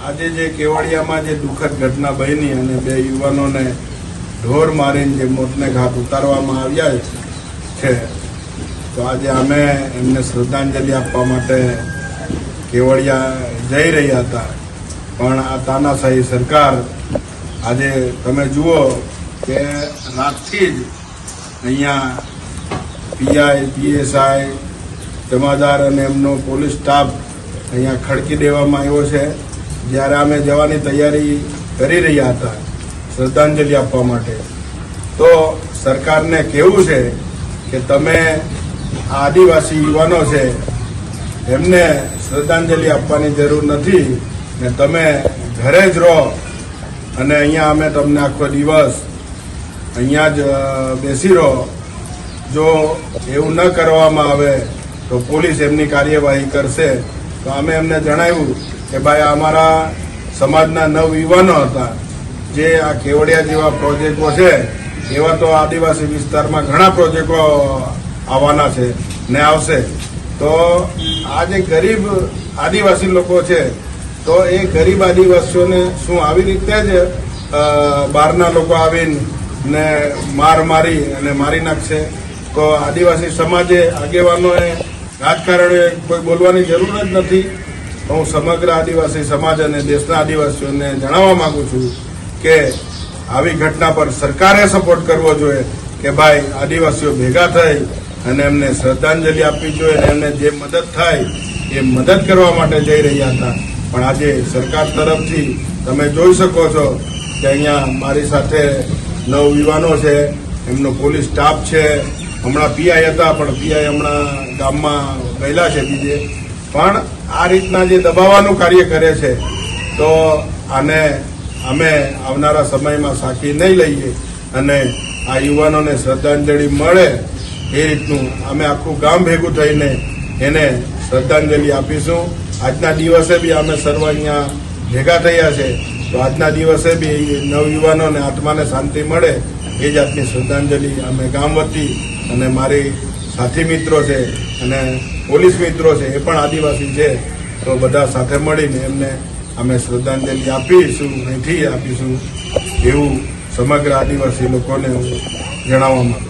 આજે જે કેવડિયામાં જે દુઃખદ ઘટના બની અને બે યુવાનોને ઢોર મારીને જે મોતને ઘાટ ઉતારવામાં આવ્યા છે, તો આજે અમે એમને શ્રદ્ધાંજલિ આપવા માટે કેવડિયા જઈ રહ્યા હતા. પણ આ તાનાશાહી સરકાર આજે તમે જુઓ કે રાતથી જ અહીંયા પીઆઈ, પીએસઆઈ, જમાદાર અને એમનો પોલીસ સ્ટાફ અહીંયા ખડકી દેવામાં આવ્યો છે. જ્યારે અમે જવાની તૈયારી કરી રહ્યા હતા, શ્રદ્ધાંજલિ આપવા માટે, તો સરકારને કેવું છે કે તમે આદિવાસી યુવાનો છે, એમને શ્રદ્ધાંજલિ આપવાની જરૂર નથી ને તમે ઘરે જ રહો. અને અહીંયા અમે તમને આખો દિવસ અહીંયા જ બેસી રહો. જો એવું ન કરવામાં આવે તો પોલીસ એમની કાર્યવાહી કરશે. તો અમે એમને જણાવ્યું કે ભાઈ અમારા સમાજના નવ યુવાનો હતા. જે આ કેવડિયા જેવા પ્રોજેક્ટો છે, એવા તો આદિવાસી વિસ્તારમાં ઘણા પ્રોજેક્ટો આવવાના છે ને આવશે. તો આ જે ગરીબ આદિવાસી લોકો છે, તો એ ગરીબ આદિવાસીઓને શું આવી રીતે જ બહારના લોકો આવીને ને માર મારી અને મારી નાખશે? તો આદિવાસી સમાજે આગેવાનોએ રાજકારણે કોઈ બોલવાની જરૂર જ નથી. હું સમગ્ર આદિવાસી સમાજ અને દેશના આદિવાસીઓને જણાવવા માગું છું કે આવી ઘટના પર સરકારે સપોર્ટ કરવો જોઈએ કે ભાઈ આદિવાસીઓ ભેગા થઈ અને એમને શ્રદ્ધાંજલિ આપવી જોઈએ અને એમને જે મદદ થાય એ મદદ કરવા માટે જઈ રહ્યા હતા. પણ આજે સરકાર તરફથી તમે જોઈ શકો છો કે અહીંયા મારી સાથે નવ યુવાનો છે, એમનો પોલીસ સ્ટાફ છે. હમણાં પીઆઈ હતા, પણ પીઆઈ હમણાં ગામમાં ગયેલા છે બીજે. પણ આ રીતના જે દબાવવાનું કાર્ય કરે છે, તો આને અમે આવનારા સમયમાં સાખી નહીં લઈએ અને આ યુવાનોને શ્રદ્ધાંજલિ મળે એ રીતનું અમે આખું ગામ ભેગું થઈને એને શ્રદ્ધાંજલિ આપીશું. આજના દિવસે બી અમે સર્વ અહીંયા ભેગા થયા છે. તો આજના દિવસે બી નવયુવાનોને આત્માને શાંતિ મળે એ જાતની શ્રદ્ધાંજલિ અમે ગામ વતી અને મારી સાથી મિત્રો છે અને પોલીસ મિત્રો છે, એ પણ આદિવાસી છે. તો બધા સાથે મળીને એમને અમે શ્રદ્ધાંજલિ આપીશું, અહીંથી આપીશું એવું સમગ્ર આદિવાસી લોકોને જણાવવા માંગુ